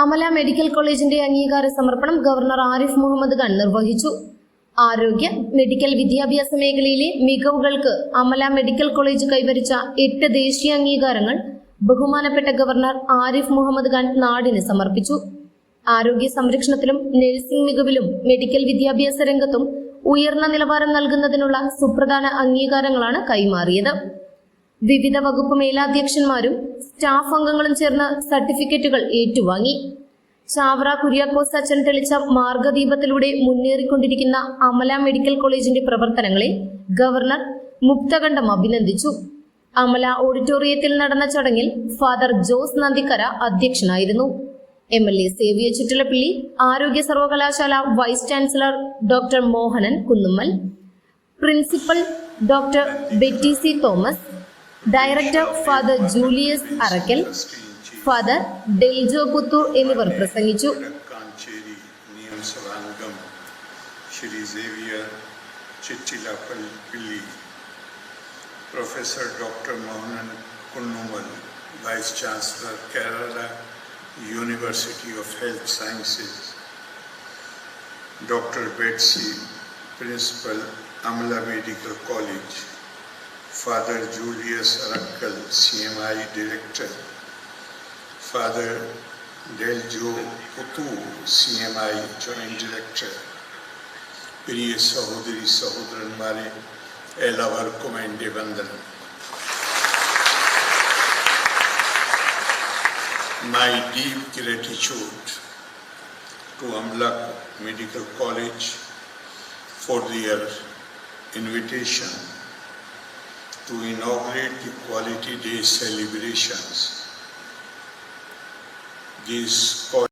Amala medical കോളേജിന്റെ അംഗീകാര സമർപ്പണം governor Arif Muhammad Khan നിർവഹിച്ചു. ആരോഗ്യ മെഡിക്കൽ വിദ്യാഭ്യാസ മേഖലയിലെ മികവുകൾക്ക് അമല മെഡിക്കൽ കോളേജ് കൈവരിച്ച എട്ട് ദേശീയ അംഗീകാരങ്ങൾ ബഹുമാനപ്പെട്ട ഗവർണർ ആരിഫ് മുഹമ്മദ് ഖാൻ നാടിന് സമർപ്പിച്ചു. ആരോഗ്യ സംരക്ഷണത്തിലും നഴ്സിംഗ് മികവിലും മെഡിക്കൽ വിദ്യാഭ്യാസ രംഗത്തും ഉയർന്ന നിലവാരം നൽകുന്നതിനുള്ള സുപ്രധാന അംഗീകാരങ്ങളാണ് കൈമാറിയത്. വിവിധ വകുപ്പ് മേലാധ്യക്ഷന്മാരും സ്റ്റാഫ് അംഗങ്ങളും ചേർന്ന് സർട്ടിഫിക്കറ്റുകൾ ഏറ്റുവാങ്ങി. ചാവറ കുര്യാക്കോസ് അച്ഛൻ തെളിച്ച മാർഗദീപത്തിലൂടെ മുന്നേറിക്കൊണ്ടിരിക്കുന്ന അമല മെഡിക്കൽ കോളേജിന്റെ പ്രവർത്തനങ്ങളെ ഗവർണർ മുക്തകണ്ഠം അഭിനന്ദിച്ചു. അമല ഓഡിറ്റോറിയത്തിൽ നടന്ന ചടങ്ങിൽ ഫാദർ ജോസ് നന്ദിക്കര അധ്യക്ഷനായിരുന്നു. എം എൽ എ സേവിയ ചുറ്റലപ്പിള്ളി ആരോഗ്യ സർവകലാശാല vice chancellor doctor Mohanan Kunnummal principal doctor Betty C Thomas director father Julius Arakkal father Deljo Puthur എന്നിവർ പ്രസംഗിച്ചു. Shri Xavier Chittilappilly professor doctor Mohanan Kunnummal vice chancellor Kerala university of health sciences doctor Betsy principal Amala medical college. father Julius Arakkal C M I director father Deljo Puthu C M I joint director പ്രിയ സഹോദരി സഹോദരന്മാരെ എല്ലാവർക്കും എൻ്റെ വന്ദനം My deep gratitude to Amla Medical College for their invitation to inaugurate the Quality Day celebrations. These